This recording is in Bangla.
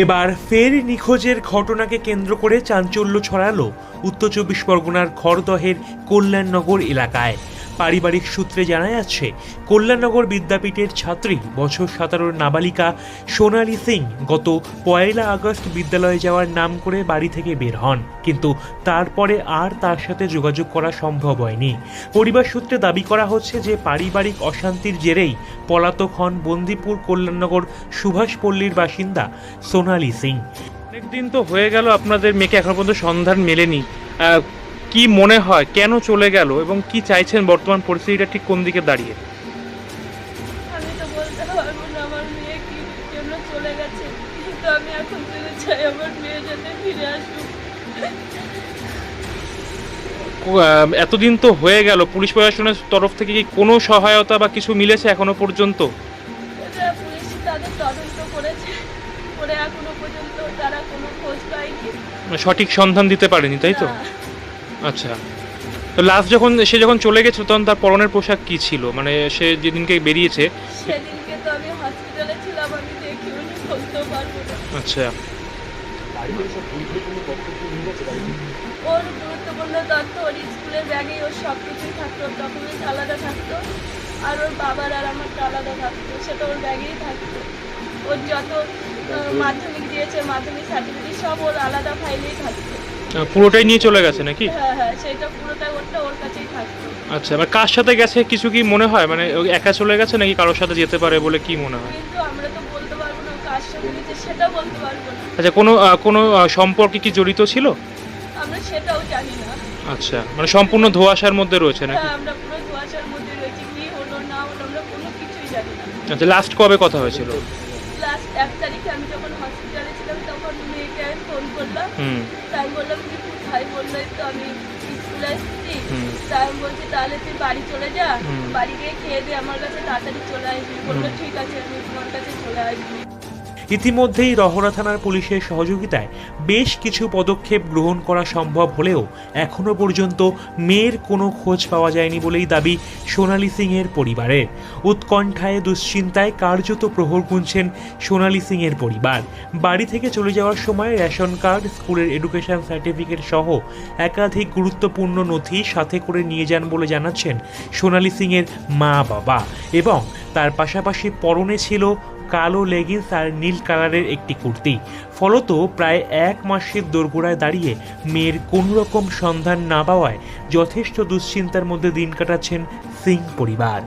এবার ফের নিখোঁজের ঘটনাকে কেন্দ্র করে চাঞ্চল্য ছড়ালো উত্তর চব্বিশ পরগনার খড়দহের কল্যাণনগর এলাকায়। পারিবারিক সূত্রে জানা যাচ্ছে, কল্যাণনগর বিদ্যাপীঠের ছাত্রী, বছর সতেরোর নাবালিকা সোনালী সিং গত পয়লা আগস্ট বিদ্যালয়ে যাওয়ার নাম করে বাড়ি থেকে বের হন। কিন্তু তারপরে আর তার সাথে যোগাযোগ করা সম্ভব হয়নি। পরিবার সূত্রে দাবি করা হচ্ছে যে, পারিবারিক অশান্তির জেরেই পলাতক হন বন্দিপুর কল্যাণনগর সুভাষপল্লীর বাসিন্দা সোনালী সিং। অনেকদিন তো হয়ে গেল, আপনাদের মেয়েকে এখন পর্যন্ত সন্ধান মেলেনি। কি মনে হয় কেন চলে গেল এবং কি চাইছেন বর্তমান পরিস্থিতিটা ঠিক কোন দিকে দাঁড়িয়ে? আমি তো বলতে পারব না আমার মেয়ে কি জন্য চলে গেছে। কিন্তু আমি এখন থেকে চাই আমার মেয়ে যাতে ফিরে আসুক। এতদিন তো হয়ে গেল পুলিশ প্রশাসনের তরফ থেকে কি কোনো সহায়তা বা কিছু মিলেছে এখনও পর্যন্ত? পুলিশ তাদের তদন্ত করেছে করে এখনও পর্যন্ত তারা কোনো খোঁজ পায়নি। সঠিক সন্ধান দিতে পারেনি তাই তো? না। আচ্ছা। তো লাস্ট যখন সে যখন চলে গেছে তখন তার পরনের পোশাক কি ছিল? মানে সে যেদিনকে বেরিয়েছে সেদিনকে তো আমি হসপিটালে ছিলাম আমি দেখিও নি বলতেও পারব না। আচ্ছা। ওর গুরুত্বপূর্ণ তথ্য ওর স্কুলের ব্যাগেই ওর সব কিছুই থাকতো ওর ডকুমেন্টস আলাদা থাকতো। আর ওর বাবার আর আমার আলাদা থাকতো সেটা ওর ব্যাগেই থাকতো। ওর যত আহ, মাধ্যমিক দিয়েছে মাধ্যমিক সার্টিফিকেট সব ওর আলাদা ফাইলেই থাকতো। পুরোটাই নিয়ে চলে গেছে নাকি? হ্যাঁ হ্যাঁ সেটা পুরোটা ওরটা ওর কাছেই থাকতো। আচ্ছা মানে কার সাথে গেছে কিছু কি মনে হয়? মানে ও একা চলে গেছে নাকি কারোর সাথে যেতে পারে বলে কি মনে হয়? কিন্তু আমরা তো বলতে পারব না কার সাথে গেছে সেটা বলতে পারব না। আচ্ছা কোনো আহ, কোনো আহ, সম্পর্কে কি জড়িত ছিল? আমরা সেটাও জানি না। আচ্ছা মানে সম্পূর্ণ ধোঁয়াশার মধ্যে রয়েছে নাকি? হ্যাঁ আমরা পুরো ধোয়াশার মধ্যে রয়েছি কি হলো না হলো আমরা কোনো কিছুই জানি না। আচ্ছা লাস্ট কবে কথা হয়েছিল? লাস্ট এক তারিখে আমি যখন হসপিটালে ছিলাম তখন মেয়েকে আমি ফোন করলাম হুম তাই বললাম তুই কোথায়? বলল তো আমি স্কুলে আসছি তাই আমি বলছি তাহলে তুই বাড়ি চলে যা বাড়ি গিয়ে খেয়ে দিয়ে আমার কাছে তাড়াতাড়ি চলে আসবি। বলল ঠিক আছে আমি তোমার কাছে চলে আসবি। ইতিমধ্যেই রহরা থানার পুলিশের সহযোগিতায় বেশ কিছু পদক্ষেপ গ্রহণ করা সম্ভব হলেও এখনও পর্যন্ত মেয়ের কোনো খোঁজ পাওয়া যায়নি বলেই দাবি সোনালী সিংয়ের পরিবারের উৎকণ্ঠায় দুশ্চিন্তায় কার্যত প্রহর গুনছেন সোনালী সিংয়ের পরিবার। বাড়ি থেকে চলে যাওয়ার সময় রেশন কার্ড, স্কুলের এডুকেশন সার্টিফিকেট সহ একাধিক গুরুত্বপূর্ণ নথি সাথে করে নিয়ে যান বলে জানাচ্ছেন সোনালী সিংয়ের মা বাবা এবং তার পাশাপাশি পরনে ছিল কালো লেগিংস আর নীল কালারের একটি কুর্তি। ফলত প্রায় এক মাসের দোরগোড়ায় দাঁড়িয়ে মেয়ের কোনোরকম সন্ধান না পাওয়ায় যথেষ্ট দুশ্চিন্তার মধ্যে দিন কাটাচ্ছেন সিং পরিবার।